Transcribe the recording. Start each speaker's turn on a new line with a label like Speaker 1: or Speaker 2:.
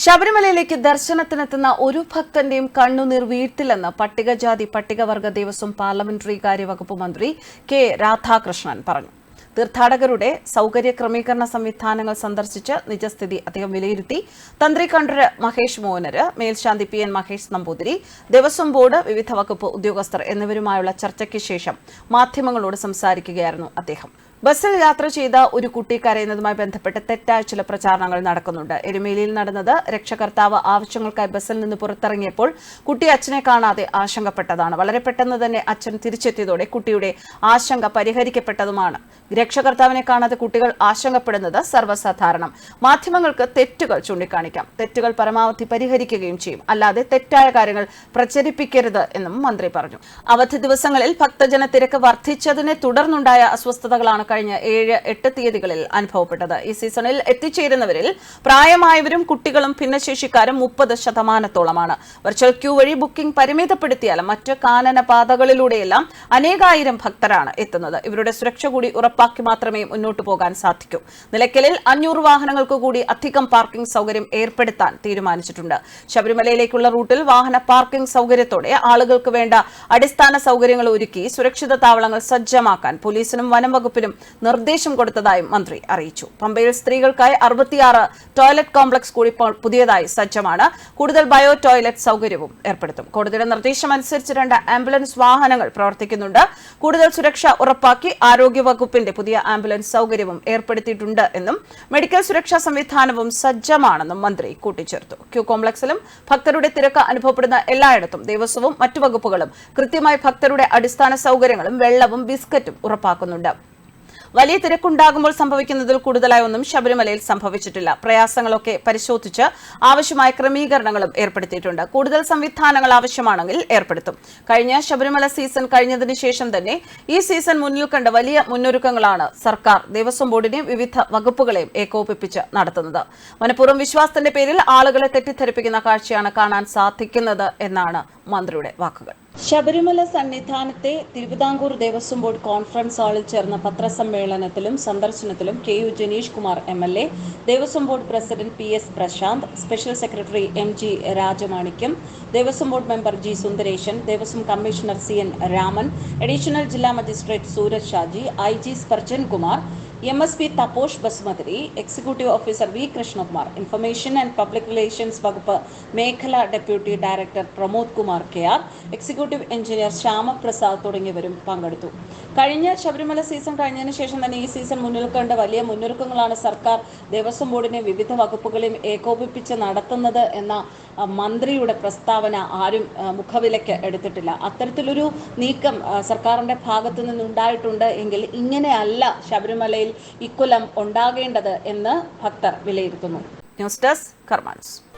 Speaker 1: ശബരിമലയിലേക്ക് ദർശനത്തിനെത്തുന്ന ഒരു ഭക്തന്റെയും കണ്ണുനീർ വീഴ്ത്തില്ലെന്ന് പട്ടികജാതി പട്ടികവർഗ ദേവസ്വം പാർലമെന്ററി കാര്യവകുപ്പ് മന്ത്രി കെ രാധാകൃഷ്ണൻ പറഞ്ഞു തീർത്ഥാടകരുടെ സൌകര്യ ക്രമീകരണ സംവിധാനങ്ങൾ സന്ദർശിച്ച് നിജസ്ഥിതി അദ്ദേഹം വിലയിരുത്തി തന്ത്രി കണ്ഠര് മഹേഷ് മോഹനര് മേൽശാന്തി P N Mahesh Namboothiri Devaswom board വിവിധ വകുപ്പ് ഉദ്യോഗസ്ഥർ എന്നിവരുമായുള്ള ചർച്ചയ്ക്ക് ശേഷം മാധ്യമങ്ങളോട് സംസാരിക്കുകയായിരുന്നു അദ്ദേഹം ബസ്സിൽ യാത്ര ചെയ്ത ഒരു കുട്ടി കരയുന്നതുമായി ബന്ധപ്പെട്ട് തെറ്റായ ചില പ്രചാരണങ്ങൾ നടക്കുന്നുണ്ട് എരുമേലിയിൽ നടന്നത് രക്ഷകർത്താവ് ആവശ്യങ്ങൾക്കായി ബസ്സിൽ നിന്ന് പുറത്തിറങ്ങിയപ്പോൾ കുട്ടി അച്ഛനെ കാണാതെ ആശങ്കപ്പെട്ടതാണ് വളരെ പെട്ടെന്ന് തന്നെ അച്ഛൻ തിരിച്ചെത്തിയതോടെ കുട്ടിയുടെ ആശങ്ക പരിഹരിക്കപ്പെട്ടതുമാണ് രക്ഷകർത്താവിനെ കാണാതെ കുട്ടികൾ ആശങ്കപ്പെടുന്നത് സർവ്വസാധാരണം മാധ്യമങ്ങൾക്ക് തെറ്റുകൾ ചൂണ്ടിക്കാണിക്കാം തെറ്റുകൾ പരമാവധി പരിഹരിക്കുകയും ചെയ്യും അല്ലാതെ തെറ്റായ കാര്യങ്ങൾ പ്രചരിപ്പിക്കരുത് എന്നും മന്ത്രി പറഞ്ഞു അവധി ദിവസങ്ങളിൽ ഭക്തജന തിരക്ക് വർദ്ധിച്ചതിനെ തുടർന്നുണ്ടായ അസ്വസ്ഥതകളാണ് കഴിഞ്ഞ ഏഴ് എട്ട് തീയതികളിൽ അനുഭവപ്പെട്ടത് ഈ സീസണിൽ എത്തിച്ചേരുന്നവരിൽ പ്രായമായവരും കുട്ടികളും ഭിന്നശേഷിക്കാരും മുപ്പത് ശതമാനത്തോളമാണ് വെർച്വൽ ക്യൂ വഴി ബുക്കിംഗ് പരിമിതപ്പെടുത്തിയാലും മറ്റ് കാനന പാതകളിലൂടെയെല്ലാം അനേകായിരം ഭക്തരാണ് എത്തുന്നത് ഇവരുടെ സുരക്ഷ കൂടി ഉറപ്പാക്കി മാത്രമേ മുന്നോട്ടു പോകാൻ സാധിക്കൂ നിലയ്ക്കലിൽ അഞ്ഞൂറ് വാഹനങ്ങൾക്ക് കൂടി അധികം പാർക്കിംഗ് സൗകര്യം ഏർപ്പെടുത്താൻ തീരുമാനിച്ചിട്ടുണ്ട് ശബരിമലയിലേക്കുള്ള റൂട്ടിൽ വാഹന പാർക്കിംഗ് സൌകര്യത്തോടെ ആളുകൾക്ക് വേണ്ട അടിസ്ഥാന സൗകര്യങ്ങൾ ഒരുക്കി സുരക്ഷിത താവളങ്ങൾ സജ്ജമാക്കാൻ പോലീസിനും വനം വകുപ്പിനും നിർദ്ദേശം കൊടുത്തതായും മന്ത്രി അറിയിച്ചു പമ്പയിൽ സ്ത്രീകൾക്കായി അറുപത്തിയാറ് ടോയ്ലറ്റ് കോംപ്ലക്സ് കൂടി പുതിയതായി സജ്ജമാണ് കൂടുതൽ ബയോ ടോയ്ലറ്റ് സൗകര്യവും ഏർപ്പെടുത്തും കോടതിയുടെ നിർദ്ദേശമനുസരിച്ച് രണ്ട് ആംബുലൻസ് വാഹനങ്ങൾ പ്രവർത്തിക്കുന്നുണ്ട് കൂടുതൽ സുരക്ഷ ഉറപ്പാക്കി ആരോഗ്യവകുപ്പിന്റെ പുതിയ ആംബുലൻസ് സൗകര്യവും ഏർപ്പെടുത്തിയിട്ടുണ്ട് എന്നും മെഡിക്കൽ സുരക്ഷാ സംവിധാനവും സജ്ജമാണെന്നും മന്ത്രി കൂട്ടിച്ചേർത്തു ക്യൂ കോംപ്ലക്സിലും ഭക്തരുടെ തിരക്ക് അനുഭവപ്പെടുന്ന എല്ലായിടത്തും ദേവസ്വവും മറ്റു വകുപ്പുകളും കൃത്യമായി ഭക്തരുടെ അടിസ്ഥാന സൗകര്യങ്ങളും വെള്ളവും ബിസ്ക്കറ്റും ഉറപ്പാക്കുന്നുണ്ട് വലിയ തിരക്കുണ്ടാകുമ്പോൾ സംഭവിക്കുന്നതിൽ കൂടുതലായി ഒന്നും ശബരിമലയിൽ സംഭവിച്ചിട്ടില്ല പ്രയാസങ്ങളൊക്കെ പരിശോധിച്ച് ആവശ്യമായ ക്രമീകരണങ്ങളും ഏർപ്പെടുത്തിയിട്ടുണ്ട് കൂടുതൽ സംവിധാനങ്ങൾ ആവശ്യമാണെങ്കിൽ ഏർപ്പെടുത്തും കഴിഞ്ഞ ശബരിമല സീസൺ കഴിഞ്ഞതിന് ശേഷം തന്നെ ഈ സീസൺ മുന്നിൽ കണ്ട വലിയ മുന്നൊരുക്കങ്ങളാണ് സർക്കാർ ദേവസ്വം ബോർഡിനെയും വിവിധ വകുപ്പുകളെയും ഏകോപിപ്പിച്ച് നടത്തുന്നത് മനഃപൂർവ്വം വിശ്വാസത്തിന്റെ പേരിൽ ആളുകളെ തെറ്റിദ്ധരിപ്പിക്കുന്ന കാഴ്ചയാണ് കാണാൻ സാധിക്കുന്നത് എന്നാണ് മന്ത്രിയുടെ വാക്കുകൾ ശബരിമല സന്നിധാനത്തെ തിരുവിതാംകൂർ ദേവസ്വം ബോർഡ് കോൺഫറൻസ് ഹാളിൽ ചേർന്ന പത്രസമ്മേളനത്തിലും സന്ദർശനത്തിലും K U Janeesh Kumar M L A Devaswom board president P S Prashanth special secretary M G Rajamanickam Devaswom board member G Sundaresan Devaswom commissioner C N Raman additional ജില്ലാ magistrate Sooraj Shaji I G Spurgeon Kumar M S P Taposh Basumatary executive officer V Krishnakumar information and public relations വകുപ്പ് മേഖല deputy director Pramod Kumar K R executive engineer Shyamaprasad തുടങ്ങിയവരും പങ്കെടുത്തു കഴിഞ്ഞ Sabarimala season കഴിഞ്ഞതിന് ശേഷം തന്നെ ഈ സീസൺ മുന്നിൽ കണ്ട വലിയ മുന്നൊരുക്കങ്ങളാണ് സർക്കാർ ദേവസ്വം ബോർഡിനെ വിവിധ വകുപ്പുകളെയും ഏകോപിപ്പിച്ച് നടത്തുന്നത് എന്ന മന്ത്രിയുടെ പ്രസ്താവന ആരും മുഖവിലയ്ക്ക് എടുത്തിട്ടില്ല അത്തരത്തിലൊരു നീക്കം സർക്കാരിൻ്റെ ഭാഗത്ത് നിന്നുണ്ടായിട്ടുണ്ട് എങ്കിൽ ഇങ്ങനെയല്ല ശബരിമലയിൽ ഇക്കുലം ഉണ്ടാകേണ്ടത് എന്ന് ഭക്തർ വിലയിരുത്തുന്നു
Speaker 2: ന്യൂസ് ഡെസ്ക് കർമാൻസ്